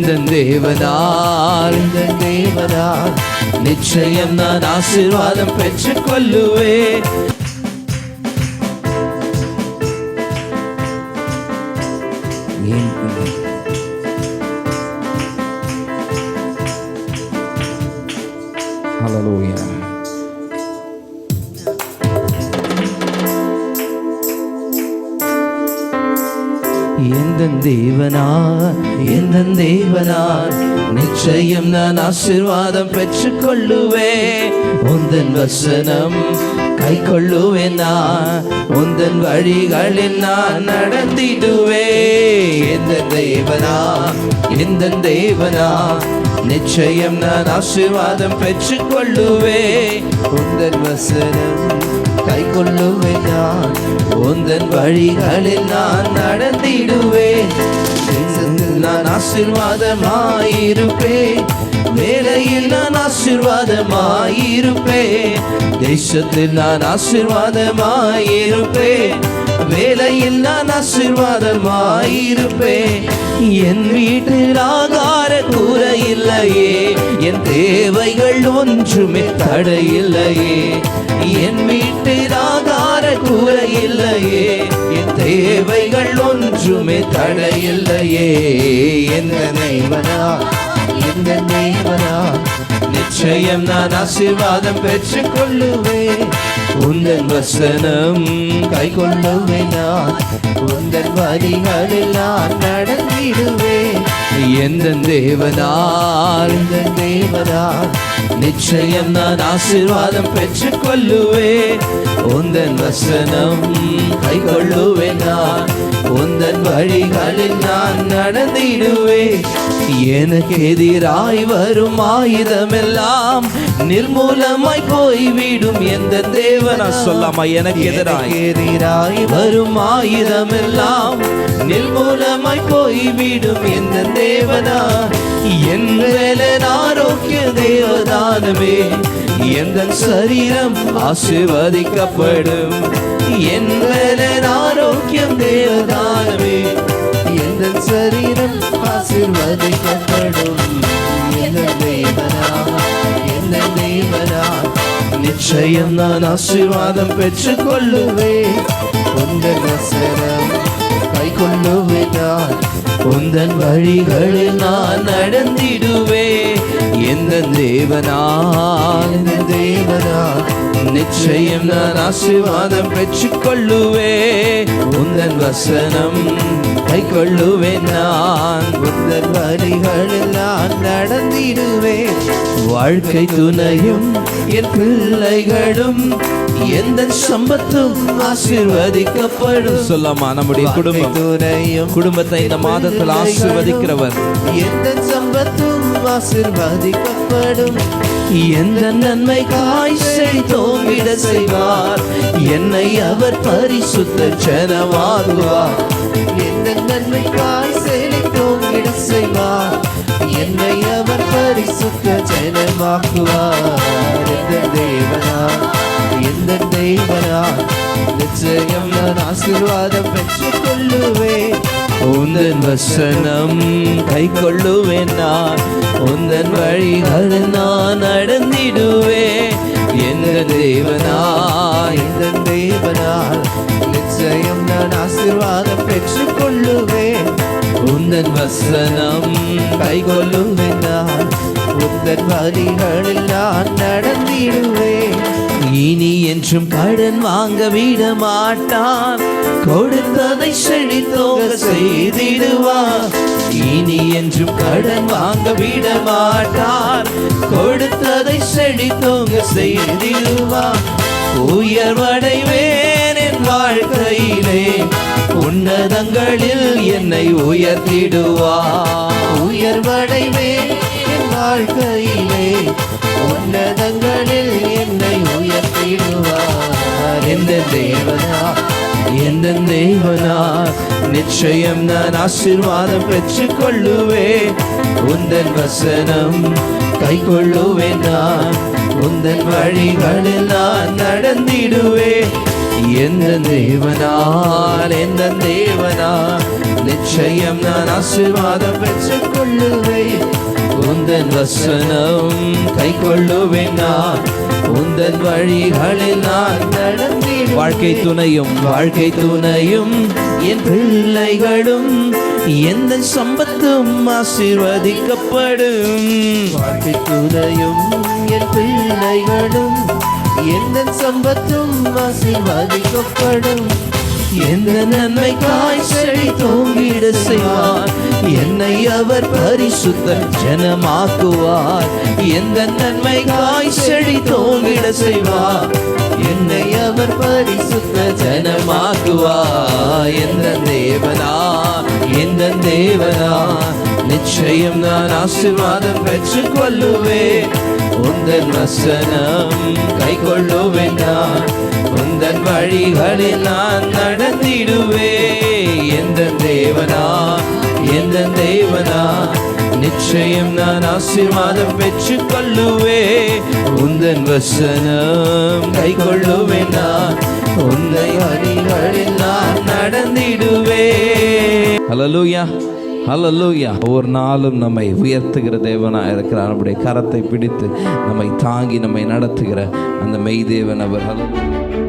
இந்த தேவனால் இந்த தேவனால். நிச்சயம் நான் ஆசீர்வாதம் பெற்றுக் கொள்ளுவேன் Hallelujah. எந்த தேவனால் எந்த தேவனால் நிச்சயம் நான் ஆசிர்வாதம் பெற்றுக் கொள்ளுவேன் உந்தன் வசனம் கை கொள்ளுவேன் நான். உந்தன் வழிகளில் நான் நடந்திடுவே எந்த தேவனா எந்த தேவனா நிச்சயம் நான் ஆசிர்வாதம் பெற்றுக் கொள்ளுவேன் உந்தன் வசனம் கை கொள்ளுவேன் நான். உந்தன் வழிகளில் நான் நடந்திடுவேன் நான் ஆசிர்வாதமாயிருப்பே வேலையில் நான் ஆசிர்வாதமாயிருப்பே தேசத்தில் நான் ஆசிர்வாதமாயிருப்பே வேலையில் நான் ஆசிர்வாதமாயிருப்பே என் வீட்டில் ஆகார கூரை இல்லையே. என் தேவைகள் ஒன்றுமே தடையில்லையே என் வீட்டில் ஆகார கூரை இல்லையே. தேவைகள் ஒன்றுமே தடையில்லையே. எந்த நெய்வனா? எந்த நெய்வனா? நிச்சயம் நான் ஆசீர்வாதம் பெற்றுக் கொள்ளுவேன் உந்தன் வசனம் கை கொள்ளுவேன் நான். உந்தன் வரிகளில் நான் நடந்திடுவேன். எந்த தேவனால்? எந்த தேவனால்? நிச்சயம் நான் ஆசீர்வாதம் பெற்றுக் கொள்ளுவேன் உந்தன் வசனம் கை கொள்ளுவேன் நான். உந்தன் வழிகளில் நான் நடந்திடுவேன். எனக்கு எதிராய் வரும் ஆயுதமெல்லாம் நிர்மூலமாய் போய்விடும் எந்த தேவனா? சொல்லாமா எனக்கு எதிராய் எதிராய் வரும் ஆயுதமெல்லாம் நிர்மூலமாய் போய்விடும் எந்த தேவனா? என் ஆரோக்கிய தேவதானமே எந்த சரீரம் ஆசிர்வதிக்கப்படும். என் ஆரோக்கியம் தேவதானமே எந்த சரீரம் ஆசிர்வதிக்கப்படும் எந்த தேவனா எந்த தேவனா நிச்சயம் நான் ஆசீர்வாதம் பெற்றுக் கொள்ளுவேன் உந்தன் வசனம் கை கொள்ளுவேன் உந்தன் வழிகளில் நான் நடந்திடுவேன். எந்த தேவனால் எந்த தேவனால் நிச்சயம் நான் ஆசீர்வாதம் பெற்றுக்கொள்ளுவே உந்தன் வசனம் கை கொள்ளுவேன் நான். உந்தன் வழிகளில் நான் நடந்திடுவேன். வாழ்க்கை துணையும் என் பிள்ளைகளும் எந்த சம்பத்தும் ஆசீர்வதிக்கப்படும். சொல்லாமா நம்முடைய குடும்பம். குடும்பத்தை இந்த மாதத்தில் ஆசீர்வதிக்கிறவர். எந்த சம்பத்தும் ஆசிர்வதிக்கப்படும். எந்த நன்மை காய் செய்தோமிட செய்வார். என்னை அவர் பரிசுத்த ஜனமாகுவார். எந்த நன்மை காய் செய்தோமிட செய்வார். என்னை அவர் பரிசுத்த ஜனமாக்குவார். எந்த தேவனா? எந்த தேவனா நிச்சயம் நான் ஆசீர்வாதம் பெற்றுக் கொள்ளுவேன் உந்தன் வசனம் கை கொள்ளுவேன் நான். உந்தன் வழிகள் நான் நடந்திடுவேன் எந்த தேவனா? எந்த தேவனால் நிச்சயம் நான் ஆசீர்வாதம் பெற்றுக் கொள்ளுவேன் உந்தன் வசனம் கை கொள்ளுவேன் நான். உந்தன் வழிகளில் நான் நடந்திடுவேன். இனி என்றும் கடன் வாங்க விட மாட்டான் கொடுத்ததை செழித்தோங்க செய்திடுவான். இனி என்றும் கடன் வாங்க விட மாட்டான் கொடுத்ததை செழித்தோங்க செய்திடுவான். உயர்வடைவேன் என் வாழ்க்கையிலே. உன்னதங்களில் என்னை உயர்த்திடுவான். உயர்வடைவேன் வாழ்க்கையிலே உன்னதங்களில் என்னை உயர்த்திடுவார். எந்த தேவனா? எந்த தேவனா? நிச்சயம் நான் ஆசிர்வாதம் பெற்று கொள்ளுவேன் உந்தன் வசனம் கை கொள்ளுவேன் நான். உந்தன் வழிகளில் நான் நடந்திடுவேன். எந்த தேவனால் எந்த தேவனா? நிச்சயம் நான் ஆசிர்வாதம் பெற்றுக் கொள்ளுவேன் உந்தன் வசனம் கை கொள்ளுவேன் நான். உந்தன் வழிகளில் நான் நடந்தேன் வாழ்க்கை துணையும் வாழ்க்கை துணையும் என் பிள்ளைகளும் எந்த சம்பத்தும் ஆசீர்வதிக்கப்படும். வாழ்க்கை துணையும் என் பிள்ளைகளும் எந்த சம்பத்தும் ஆசீர்வதிக்கப்படும். எந்த நன்மைக்காய் செழி தோங்கிட செய்வார். என்னை அவர் பரிசுத்த ஜனமாக்குவார். எந்த நன்மைக்காய் செடி தோங்கிட செய்வார். என்னை அவர் பரிசுத்த ஜனமாக்குவார். எந்த தேவனா? எந்த தேவனா? நிச்சயம் நான் ஆசிர்வாதம் பெற்றுக் கொள்ளுவேன் உந்தன் வசனம் கை கொள்ளுவேன் நான். உந்தன் வழிகளில் நான் நடந்திடுவே எந்த தேவனா? எந்த தேவனா? நிச்சயம் நான் ஆசீர்வாதம் பெற்று கொள்ளுவே உந்தன் வசனம் கை கொள்ளுவேன் நான். உன்னை வழிகளில் நான் நடந்திடுவே ஹலலூயா ஹலலூயா ஒவ்வொரு நாளும் நம்மை உயர்த்துகிற தேவனா இருக்கிறார். நம்முடைய கரத்தை பிடித்து நம்மை தாங்கி நம்மை நடத்துகிற அந்த மெய் தேவன் அவர். ஹalleluya